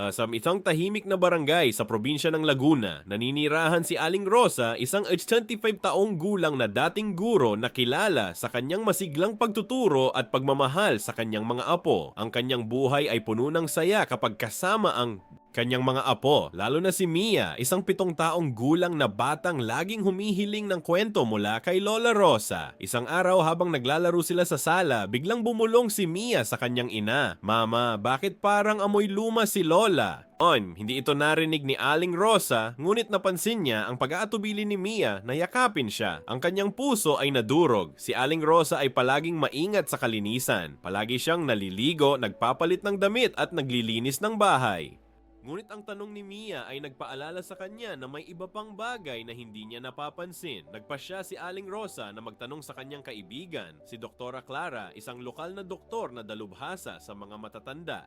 Ah, sa isang tahimik na barangay sa probinsya ng Laguna, naninirahan si Aling Rosa, isang 85 taong gulang na dating guro na kilala sa kanyang masiglang pagtuturo at pagmamahal sa kanyang mga apo. Ang kanyang buhay ay puno ng saya kapag kasama ang kanyang mga apo, lalo na si Mia, isang pitong taong gulang na batang laging humihiling ng kwento mula kay Lola Rosa. Isang araw habang naglalaro sila sa sala, biglang bumulong si Mia sa kanyang ina. Mama, bakit parang amoy luma si Lola? On, hindi ito narinig ni Aling Rosa, ngunit napansin niya ang pag-aatubili ni Mia na yakapin siya. Ang kanyang puso ay nadurog. Si Aling Rosa ay palaging maingat sa kalinisan. Palagi siyang naliligo, nagpapalit ng damit at naglilinis ng bahay. Ngunit ang tanong ni Mia ay nagpaalala sa kanya na may iba pang bagay na hindi niya napapansin. Nagpa siya si Aling Rosa na magtanong sa kanyang kaibigan, si Doktora Clara, isang lokal na doktor na dalubhasa sa mga matatanda.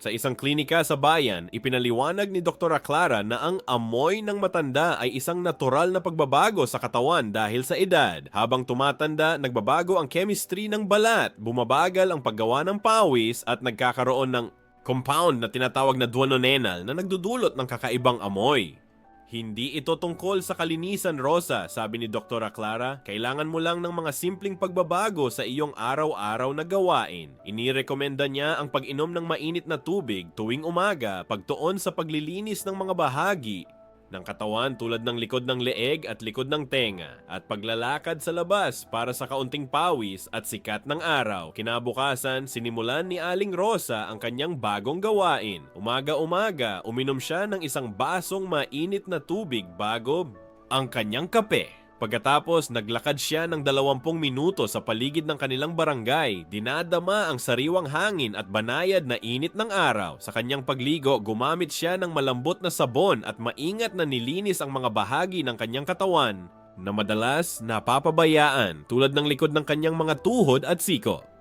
Sa isang klinika sa bayan, ipinaliwanag ni Doktora Clara na ang amoy ng matanda ay isang natural na pagbabago sa katawan dahil sa edad. Habang tumatanda, nagbabago ang chemistry ng balat, bumabagal ang paggawa ng pawis at nagkakaroon ng compound na tinatawag na duononenal na nagdudulot ng kakaibang amoy. Hindi ito tungkol sa kalinisan, Rosa, sabi ni Dr. Clara. Kailangan mo lang ng mga simpleng pagbabago sa iyong araw-araw na gawain. Inirekomenda niya ang pag-inom ng mainit na tubig tuwing umaga, pagtuon sa paglilinis ng mga bahagi ng katawan tulad ng likod ng leeg at likod ng tenga at paglalakad sa labas para sa kaunting pawis at sikat ng araw. Kinabukasan, sinimulan ni Aling Rosa ang kanyang bagong gawain. Umaga-umaga, uminom siya ng isang basong mainit na tubig bago ang kanyang kape. Pagkatapos, naglakad siya ng 20 minuto sa paligid ng kanilang barangay. Dinadama ang sariwang hangin at banayad na init ng araw. Sa kanyang pagligo, gumamit siya ng malambot na sabon at maingat na nilinis ang mga bahagi ng kanyang katawan na madalas napapabayaan tulad ng likod ng kanyang mga tuhod at siko.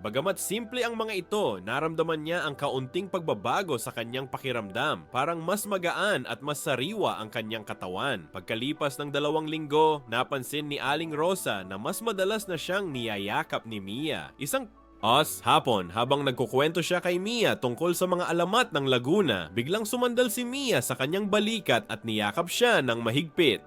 Bagamat simple ang mga ito, naramdaman niya ang kaunting pagbabago sa kanyang pakiramdam. Parang mas magaan at mas sariwa ang kanyang katawan. Pagkalipas ng dalawang linggo, napansin ni Aling Rosa na mas madalas na siyang niyayakap ni Mia. Isang Os, hapon, habang nagkukwento siya kay Mia tungkol sa mga alamat ng Laguna, biglang sumandal si Mia sa kanyang balikat at niyakap siya ng mahigpit.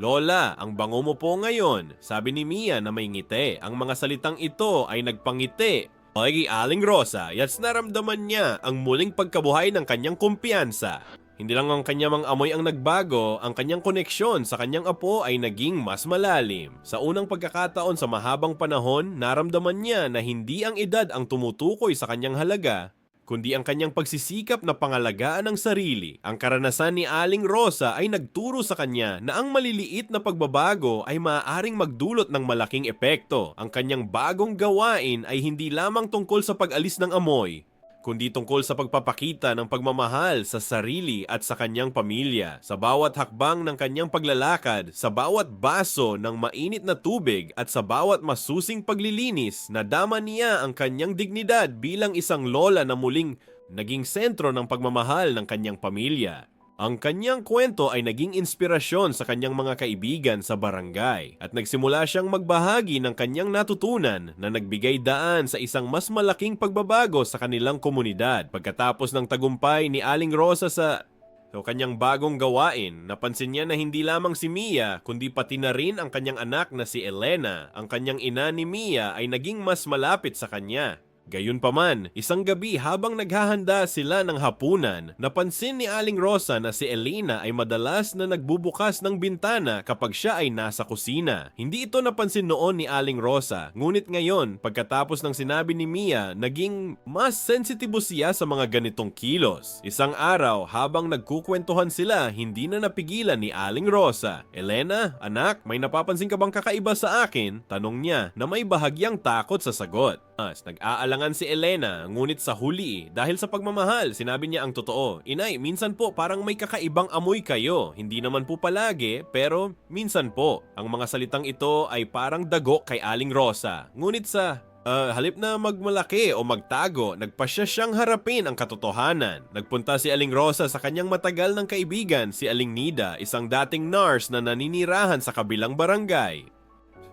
Lola, ang bango mo po ngayon, sabi ni Mia na may ngiti. Ang mga salitang ito ay nagpangiti. Oy, Aling Rosa, yats naramdaman niya ang muling pagkabuhay ng kanyang kumpiyansa. Hindi lang ang kanyang mga amoy ang nagbago, ang kanyang koneksyon sa kanyang apo ay naging mas malalim. Sa unang pagkakataon sa mahabang panahon, naramdaman niya na hindi ang edad ang tumutukoy sa kanyang halaga, kundi ang kanyang pagsisikap na pangalagaan ng sarili. Ang karanasan ni Aling Rosa ay nagturo sa kanya na ang maliliit na pagbabago ay maaaring magdulot ng malaking epekto. Ang kanyang bagong gawain ay hindi lamang tungkol sa pag-alis ng amoy, kundi tungkol sa pagpapakita ng pagmamahal sa sarili at sa kanyang pamilya. Sa bawat hakbang ng kanyang paglalakad, sa bawat baso ng mainit na tubig at sa bawat masusing paglilinis, nadama niya ang kanyang dignidad bilang isang lola na muling naging sentro ng pagmamahal ng kanyang pamilya. Ang kanyang kwento ay naging inspirasyon sa kanyang mga kaibigan sa barangay at nagsimula siyang magbahagi ng kanyang natutunan na nagbigay daan sa isang mas malaking pagbabago sa kanilang komunidad. Pagkatapos ng tagumpay ni Aling Rosa sa So kanyang bagong gawain, napansin niya na hindi lamang si Mia, kundi pati na rin ang kanyang anak na si Elena. Ang kanyang ina ni Mia ay naging mas malapit sa kanya. Gayunpaman, isang gabi habang naghahanda sila ng hapunan, napansin ni Aling Rosa na si Elena ay madalas na nagbubukas ng bintana kapag siya ay nasa kusina. Hindi ito napansin noon ni Aling Rosa, ngunit ngayon, pagkatapos ng sinabi ni Mia, naging mas sensitibo siya sa mga ganitong kilos. Isang araw, habang nagkukwentuhan sila, hindi na napigilan ni Aling Rosa. Elena, anak, may napapansin ka bang kakaiba sa akin? Tanong niya na may bahagyang takot sa sagot. As nag-aalangan si Elena, ngunit sa huli, dahil sa pagmamahal, sinabi niya ang totoo. Inay, minsan po parang may kakaibang amoy kayo. Hindi naman po palagi, pero minsan po. Ang mga salitang ito ay parang dagok kay Aling Rosa. Ngunit sa Uh, halip na magmalaki o magtago, nagpasya siyang harapin ang katotohanan. Nagpunta si Aling Rosa sa kanyang matagal ng kaibigan, si Aling Nida, isang dating nurse na naninirahan sa kabilang barangay.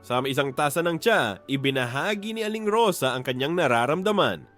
Sa isang tasa ng tsa, ibinahagi ni Aling Rosa ang kanyang nararamdaman.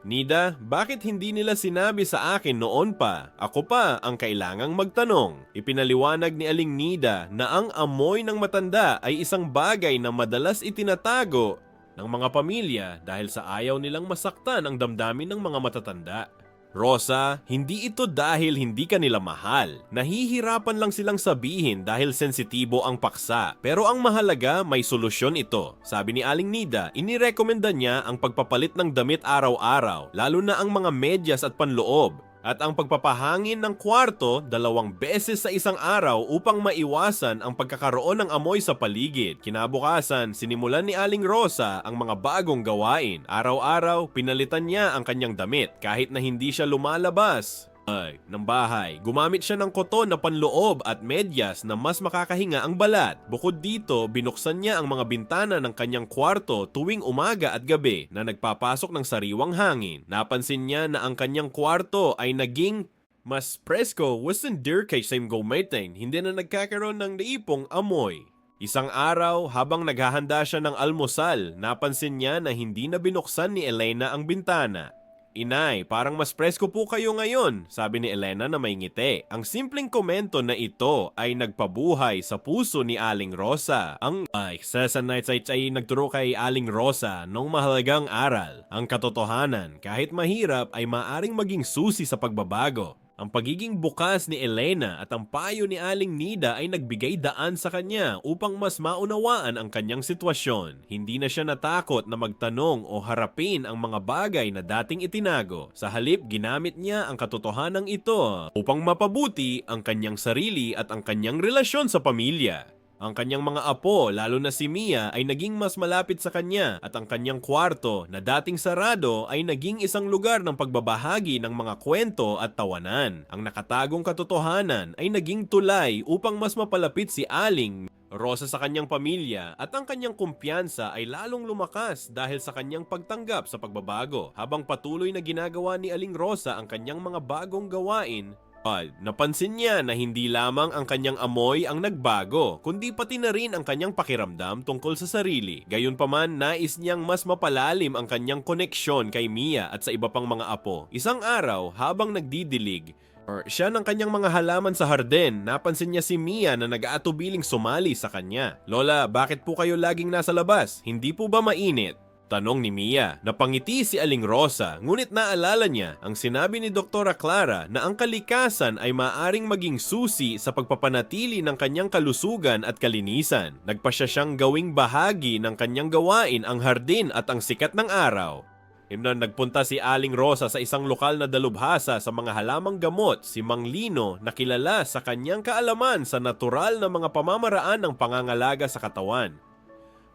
Nida, bakit hindi nila sinabi sa akin noon pa? Ako pa ang kailangang magtanong. Ipinaliwanag ni Aling Nida na ang amoy ng matanda ay isang bagay na madalas itinatago ng mga pamilya dahil sa ayaw nilang masaktan ang damdamin ng mga matatanda. Rosa, hindi ito dahil hindi ka nila mahal. Nahihirapan lang silang sabihin dahil sensitibo ang paksa. Pero ang mahalaga, may solusyon ito. Sabi ni Aling Nida, inirekomenda niya ang pagpapalit ng damit araw-araw, lalo na ang mga medyas at panloob. At ang pagpapahangin ng kwarto dalawang beses sa isang araw upang maiwasan ang pagkakaroon ng amoy sa paligid. Kinabukasan, sinimulan ni Aling Rosa ang mga bagong gawain. Araw-araw, pinalitan niya ang kanyang damit kahit na hindi siya lumalabas ay, ng bahay. Gumamit siya ng koton na panloob at medyas na mas makakahinga ang balat. Bukod dito, binuksan niya ang mga bintana ng kanyang kwarto tuwing umaga at gabi na nagpapasok ng sariwang hangin. Napansin niya na ang kanyang kwarto ay naging mas presko wasn't dear kay same gamitin, hindi na nagkakaroon ng naipong amoy. Isang araw, habang naghahanda siya ng almusal, napansin niya na hindi na binuksan ni Elena ang bintana. Inay, parang mas presko po kayo ngayon, sabi ni Elena na may ngiti. Ang simpleng komento na ito ay nagpabuhay sa puso ni Aling Rosa. Ang ay, sa Night Sights ay nagturo kay Aling Rosa nung mahalagang aral. Ang katotohanan, kahit mahirap ay maaring maging susi sa pagbabago. Ang pagiging bukas ni Elena at ang payo ni Aling Nida ay nagbigay daan sa kanya upang mas maunawaan ang kanyang sitwasyon. Hindi na siya natakot na magtanong o harapin ang mga bagay na dating itinago. Sa halip, ginamit niya ang katotohanan ito upang mapabuti ang kanyang sarili at ang kanyang relasyon sa pamilya. Ang kanyang mga apo, lalo na si Mia, ay naging mas malapit sa kanya at ang kanyang kwarto na dating sarado ay naging isang lugar ng pagbabahagi ng mga kwento at tawanan. Ang nakatagong katotohanan ay naging tulay upang mas mapalapit si Aling Rosa sa kanyang pamilya at ang kanyang kumpiyansa ay lalong lumakas dahil sa kanyang pagtanggap sa pagbabago habang patuloy na ginagawa ni Aling Rosa ang kanyang mga bagong gawain Al, napansin niya na hindi lamang ang kanyang amoy ang nagbago, kundi pati na rin ang kanyang pakiramdam tungkol sa sarili. Gayunpaman, nais niyang mas mapalalim ang kanyang koneksyon kay Mia at sa iba pang mga apo. Isang araw, habang nagdidilig, or siya ng kanyang mga halaman sa harden, napansin niya si Mia na nag-aatubiling sumali sa kanya. Lola, bakit po kayo laging nasa labas? Hindi po ba mainit? Tanong ni Mia. Napangiti si Aling Rosa, ngunit naalala niya ang sinabi ni Doktora Clara na ang kalikasan ay maaring maging susi sa pagpapanatili ng kanyang kalusugan at kalinisan. Nagpa siya siyang gawing bahagi ng kanyang gawain ang hardin at ang sikat ng araw. Himnan nagpunta si Aling Rosa sa isang lokal na dalubhasa sa mga halamang gamot, si Mang Lino na kilala sa kanyang kaalaman sa natural na mga pamamaraan ng pangangalaga sa katawan.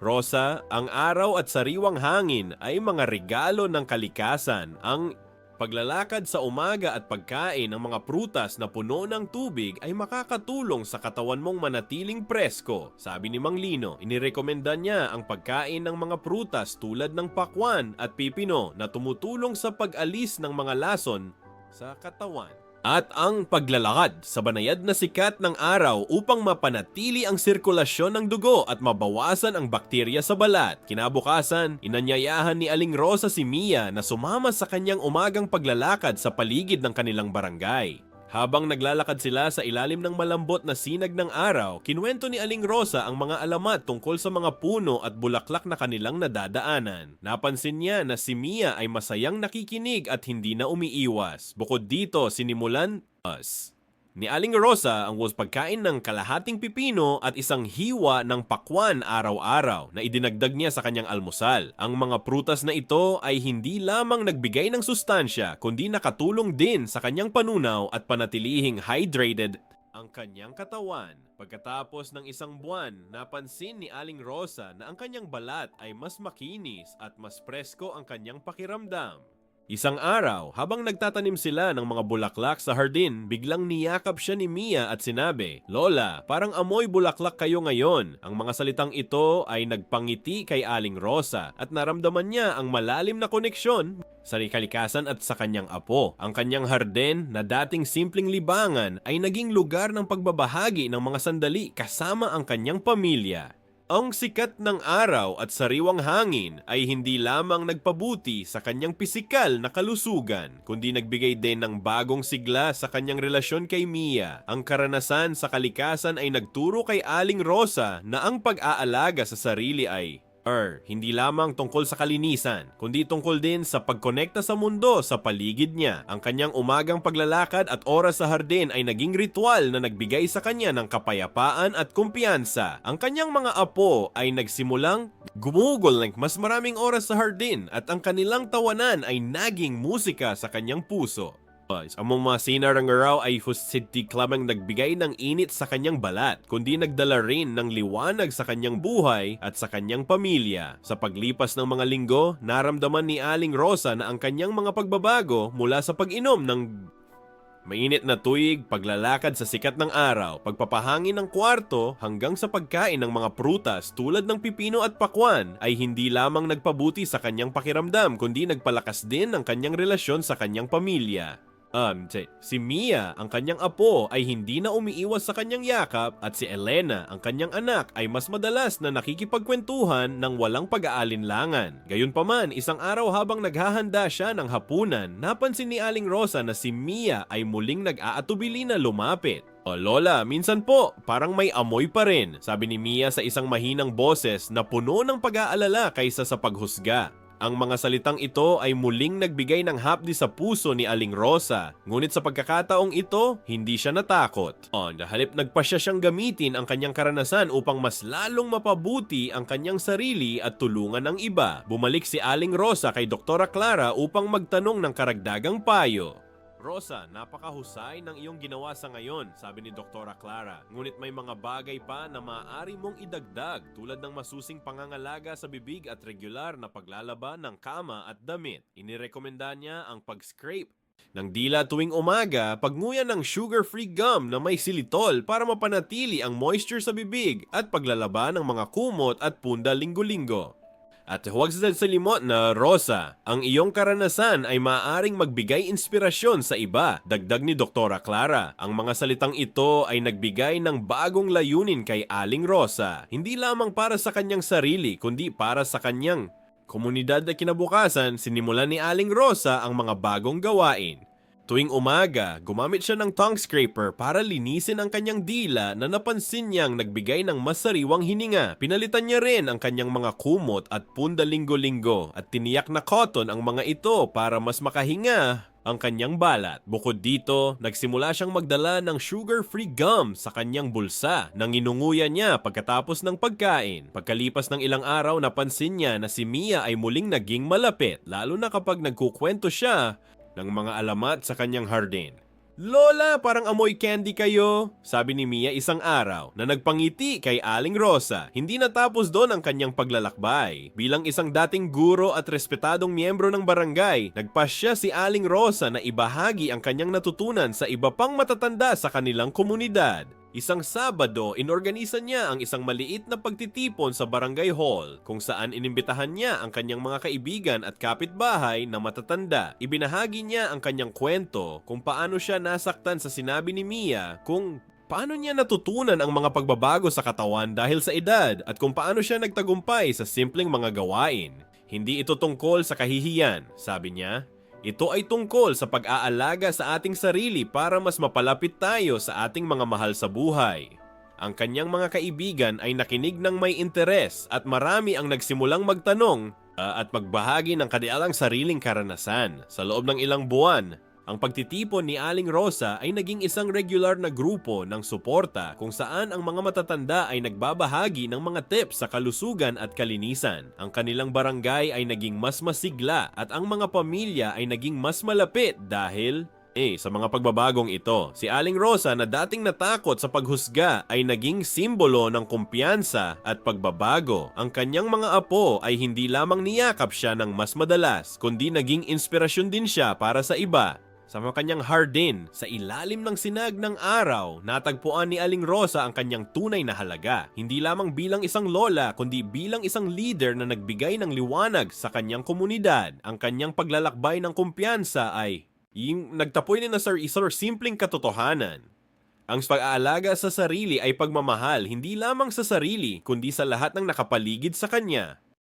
Rosa, ang araw at sariwang hangin ay mga regalo ng kalikasan. Ang paglalakad sa umaga at pagkain ng mga prutas na puno ng tubig ay makakatulong sa katawan mong manatiling presko. Sabi ni Mang Lino, inirekomenda niya ang pagkain ng mga prutas tulad ng pakwan at pipino na tumutulong sa pag-alis ng mga lason sa katawan at ang paglalakad sa banayad na sikat ng araw upang mapanatili ang sirkulasyon ng dugo at mabawasan ang bakterya sa balat. Kinabukasan, inanyayahan ni Aling Rosa si Mia na sumama sa kanyang umagang paglalakad sa paligid ng kanilang barangay. Habang naglalakad sila sa ilalim ng malambot na sinag ng araw, kinuwento ni Aling Rosa ang mga alamat tungkol sa mga puno at bulaklak na kanilang nadadaanan. Napansin niya na si Mia ay masayang nakikinig at hindi na umiiwas. Bukod dito, sinimulan us ni Aling Rosa ang was pagkain ng kalahating pipino at isang hiwa ng pakwan araw-araw na idinagdag niya sa kanyang almusal. Ang mga prutas na ito ay hindi lamang nagbigay ng sustansya kundi nakatulong din sa kanyang panunaw at panatilihing hydrated ang kanyang katawan. Pagkatapos ng isang buwan, napansin ni Aling Rosa na ang kanyang balat ay mas makinis at mas presko ang kanyang pakiramdam. Isang araw, habang nagtatanim sila ng mga bulaklak sa hardin, biglang niyakap siya ni Mia at sinabi, Lola, parang amoy bulaklak kayo ngayon. Ang mga salitang ito ay nagpangiti kay Aling Rosa at naramdaman niya ang malalim na koneksyon sa kalikasan at sa kanyang apo. Ang kanyang hardin na dating simpleng libangan ay naging lugar ng pagbabahagi ng mga sandali kasama ang kanyang pamilya. Ang sikat ng araw at sariwang hangin ay hindi lamang nagpabuti sa kanyang pisikal na kalusugan, kundi nagbigay din ng bagong sigla sa kanyang relasyon kay Mia. Ang karanasan sa kalikasan ay nagturo kay Aling Rosa na ang pag-aalaga sa sarili ay Er, hindi lamang tungkol sa kalinisan, kundi tungkol din sa pagkonekta sa mundo sa paligid niya. Ang kanyang umagang paglalakad at oras sa hardin ay naging ritual na nagbigay sa kanya ng kapayapaan at kumpiyansa. Ang kanyang mga apo ay nagsimulang gumugol ng mas maraming oras sa hardin at ang kanilang tawanan ay naging musika sa kanyang puso. Boys, among mga sinarang raw ay husidti lamang nagbigay ng init sa kanyang balat, kundi nagdala rin ng liwanag sa kanyang buhay at sa kanyang pamilya. Sa paglipas ng mga linggo, naramdaman ni Aling Rosa na ang kanyang mga pagbabago mula sa pag-inom ng Mainit na tuig, paglalakad sa sikat ng araw, pagpapahangin ng kwarto hanggang sa pagkain ng mga prutas tulad ng pipino at pakwan ay hindi lamang nagpabuti sa kanyang pakiramdam kundi nagpalakas din ng kanyang relasyon sa kanyang pamilya. Um, si, Mia, ang kanyang apo, ay hindi na umiiwas sa kanyang yakap at si Elena, ang kanyang anak, ay mas madalas na nakikipagkwentuhan ng walang pag-aalinlangan. Gayunpaman, isang araw habang naghahanda siya ng hapunan, napansin ni Aling Rosa na si Mia ay muling nag-aatubili na lumapit. O Lola, minsan po, parang may amoy pa rin, sabi ni Mia sa isang mahinang boses na puno ng pag-aalala kaysa sa paghusga. Ang mga salitang ito ay muling nagbigay ng hapdi sa puso ni Aling Rosa. Ngunit sa pagkakataong ito, hindi siya natakot. On, halip nagpasya siyang gamitin ang kanyang karanasan upang mas lalong mapabuti ang kanyang sarili at tulungan ng iba. Bumalik si Aling Rosa kay Doktora Clara upang magtanong ng karagdagang payo. Rosa, napakahusay ng iyong ginawa sa ngayon, sabi ni Doktora Clara. Ngunit may mga bagay pa na maaari mong idagdag tulad ng masusing pangangalaga sa bibig at regular na paglalaba ng kama at damit. Inirekomenda niya ang pag-scrape ng dila tuwing umaga, pagnguya ng sugar-free gum na may silitol para mapanatili ang moisture sa bibig at paglalaba ng mga kumot at punda linggo-linggo. At huwag sa salimot na Rosa, ang iyong karanasan ay maaaring magbigay inspirasyon sa iba, dagdag ni Doktora Clara. Ang mga salitang ito ay nagbigay ng bagong layunin kay Aling Rosa, hindi lamang para sa kanyang sarili, kundi para sa kanyang komunidad na kinabukasan, sinimulan ni Aling Rosa ang mga bagong gawain. Tuwing umaga, gumamit siya ng tongue scraper para linisin ang kanyang dila na napansin niyang nagbigay ng mas sariwang hininga. Pinalitan niya rin ang kanyang mga kumot at punda linggo-linggo at tiniyak na cotton ang mga ito para mas makahinga ang kanyang balat. Bukod dito, nagsimula siyang magdala ng sugar-free gum sa kanyang bulsa nang inunguya niya pagkatapos ng pagkain. Pagkalipas ng ilang araw, napansin niya na si Mia ay muling naging malapit, lalo na kapag nagkukwento siya ng mga alamat sa kanyang hardin. Lola, parang amoy candy kayo, sabi ni Mia isang araw na nagpangiti kay Aling Rosa. Hindi natapos doon ang kanyang paglalakbay. Bilang isang dating guro at respetadong miyembro ng barangay, nagpasya si Aling Rosa na ibahagi ang kanyang natutunan sa iba pang matatanda sa kanilang komunidad. Isang Sabado, inorganisa niya ang isang maliit na pagtitipon sa barangay hall kung saan inimbitahan niya ang kanyang mga kaibigan at kapitbahay na matatanda. Ibinahagi niya ang kanyang kwento kung paano siya nasaktan sa sinabi ni Mia kung paano niya natutunan ang mga pagbabago sa katawan dahil sa edad at kung paano siya nagtagumpay sa simpleng mga gawain. Hindi ito tungkol sa kahihiyan, sabi niya. Ito ay tungkol sa pag-aalaga sa ating sarili para mas mapalapit tayo sa ating mga mahal sa buhay. Ang kanyang mga kaibigan ay nakinig ng may interes at marami ang nagsimulang magtanong uh, at magbahagi ng kanilang sariling karanasan. Sa loob ng ilang buwan, ang pagtitipon ni Aling Rosa ay naging isang regular na grupo ng suporta kung saan ang mga matatanda ay nagbabahagi ng mga tips sa kalusugan at kalinisan. Ang kanilang barangay ay naging mas masigla at ang mga pamilya ay naging mas malapit dahil eh, sa mga pagbabagong ito, si Aling Rosa na dating natakot sa paghusga ay naging simbolo ng kumpiyansa at pagbabago. Ang kanyang mga apo ay hindi lamang niyakap siya ng mas madalas, kundi naging inspirasyon din siya para sa iba. Sa mga kanyang hardin, sa ilalim ng sinag ng araw, natagpuan ni Aling Rosa ang kanyang tunay na halaga. Hindi lamang bilang isang lola, kundi bilang isang leader na nagbigay ng liwanag sa kanyang komunidad. Ang kanyang paglalakbay ng kumpiyansa ay yung nagtapoy ni na Sir Isor simpleng katotohanan. Ang pag-aalaga sa sarili ay pagmamahal hindi lamang sa sarili kundi sa lahat ng nakapaligid sa kanya.